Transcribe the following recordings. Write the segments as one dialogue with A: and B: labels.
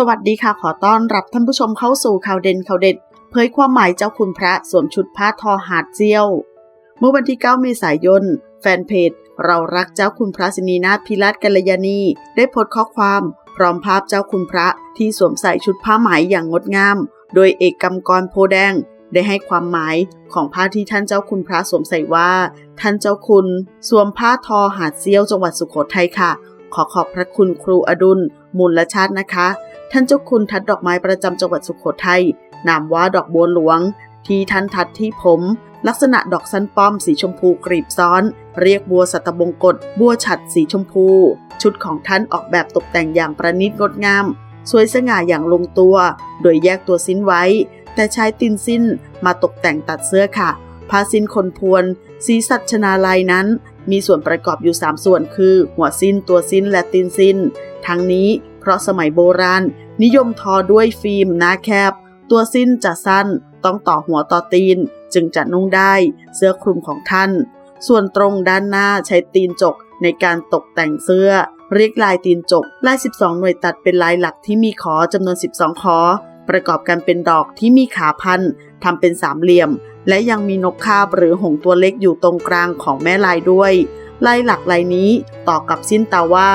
A: สวัสดีค่ะขอต้อนรับท่านผู้ชมเข้าสู่ข่าวเด่นข่าวเด็ด เผยความหมายเจ้าคุณพระสวมชุดผ้าทอหาดเจียว เมื่อวันที่ 9 เมษายน แฟนเพจ เรารักเจ้าคุณพระสินีนาถพิรัตกัลยาณี ได้โพสต์ข้อความพร้อมภาพเจ้าคุณพระที่สวมใส่ชุดผ้าไหมอย่างงดงาม โดยเอกกำกรโพแดง ได้ให้ความหมายของผ้าที่ท่านเจ้าคุณพระสวมใส่ว่า ท่านเจ้าคุณ สวมผ้าทอหาดเซียวจังหวัดสุโขทัยค่ะ ขอขอบพระคุณครูอดุล มูลชาตินะคะ ท่านเจ้าคุณทัดดอกไม้ประจำจังหวัดสุโขทัยนามว่าดอกบัวหลวง ที่ท่านทัดที่ผม ลักษณะดอกสั้นป้อมสีชมพูกรีบซ้อน เรียกบัวสัตบงกฎบัวฉัดสีชมพู ชุดของท่านออกแบบตกแต่งอย่างประณีตงดงาม สวยสง่าอย่างลงตัว โดยแยกตัวสิ้นไว้ แต่ใช้ตินสิ้นมาตกแต่งตัดเสื้อค่ะผ้าสิ้นคนพวน สีสัชนาลัยนั้น มีส่วนประกอบอยู่ 3 ส่วนคือ หัวสิ้นตัวสิ้นและตีนสิ้น ทั้งนี้เพราะสมัยโบราณ นิยมทอด้วยฟิล์มหน้าแคบ ตัวสิ้นจะสั้น ต้องต่อหัวต่อตีน จึงจะนุ่งได้เสื้อคลุมของท่าน ส่วนตรงด้านหน้าใช้ตีนจกในการตกแต่งเสื้อ เรียกลายตีนจกลาย 12 หน่วยตัดเป็นลายหลักที่มีขอจำนวน 12 ขอ ประกอบกันเป็นดอกที่มีขาพันทำเป็นสามเหลี่ยม และยังมีนกคาบหรือหงส์ตัวเล็กอยู่ตรงกลางของแม่ลายด้วย ลายหลักลายนี้ต่อกับสิ้นตาว่า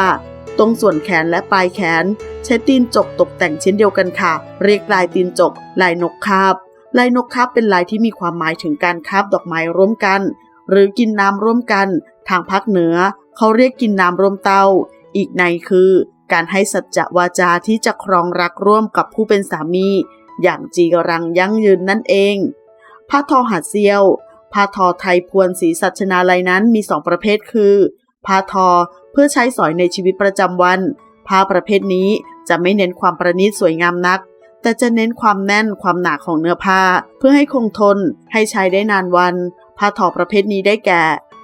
A: ตรงส่วนแขนและปลายแขน ใช้ตีนจกตกแต่งเช่นเดียวกันค่ะ เรียกลายตีนจก ลายนกคาบ ลายนกคาบเป็นลายที่มีความหมายถึงการคาบดอกไม้ร่วมกัน หรือกินน้ำร่วมกัน ทางภาคเหนือ เขาเรียกกินน้ำร่วมเตาอีกในคือ การให้สัจจะวาจาที่จะครองรักร่วมกับผู้เป็นสามี อย่างจีรังยั่งยืนนั่นเองผ้าทอหาดเซียวผ้าทอไทยพวนสีสัชนาลัยนั้นมีสองประเภทคือผ้าทอเพื่อใช้สอยในชีวิตประจำวันผ้าประเภทนี้จะไม่เน้นความประณีตสวยงามนัก แต่จะเน้นความแน่นความหนาของเนื้อผ้า เพื่อให้คงทนให้ใช้ได้นานวัน ผ้าทอประเภทนี้ได้แก่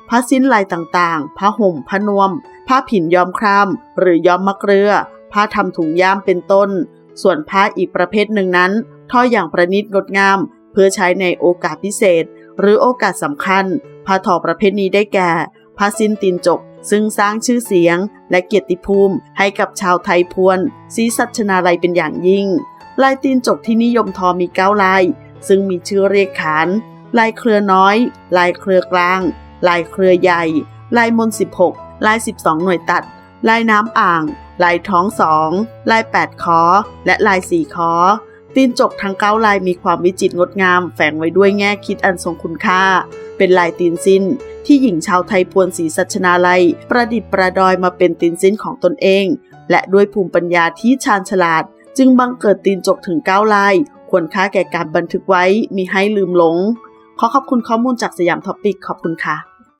A: ผ้าสิ้นลายต่างๆ ผ้าห่มผ้านวม ผ้าผินย้อมครามหรือย้อมมะเกลือ ผ้าทำถุงย่ามเป็นต้น ส่วนผ้าอีกประเภทหนึ่งนั้นทออย่างประณีตงดงาม เพื่อใช้ในโอกาสพิเศษ หรือโอกาสสำคัญ ผ้าทอประเภทนี้ได้แก่ ผ้าสิ้นตีนจก ซึ่งสร้างชื่อเสียง และเกียรติภูมิให้กับชาวไทยพวนศรีสัชนาลัยเป็นอย่างยิ่ง ลายตีนจกที่นิยมทอมีเก้าลาย ซึ่งมีชื่อเรียกขาน ลายเครือน้อย ลายเครือกลาง ลายเครือใหญ่ ลายมน16 ลาย 12 หน่วยตัด ลายน้ำอ่าง ลายท้องสอง ลาย 8 คอ และลายสี่คอ ตีนจกทั้งเก้าลายมีความวิจิตรงดงาม แฝงไว้ด้วยแง่คิดอันทรงคุณค่า เป็นลายตีนสิ้น ที่หญิงชาวไทยพวนศรีสัชนาลัย ประดิษฐ์ประดอยมาเป็นตีนสิ้นของตนเอง และด้วยภูมิปัญญาที่ชาญฉลาด จึงบังเกิดตีนจกถึงเก้าลาย ควรค่าแก่การบันทึกไว้มีให้ลืมหลงขอขอบคุณข้อมูลจากสยามท็อปิกขอบคุณค่ะ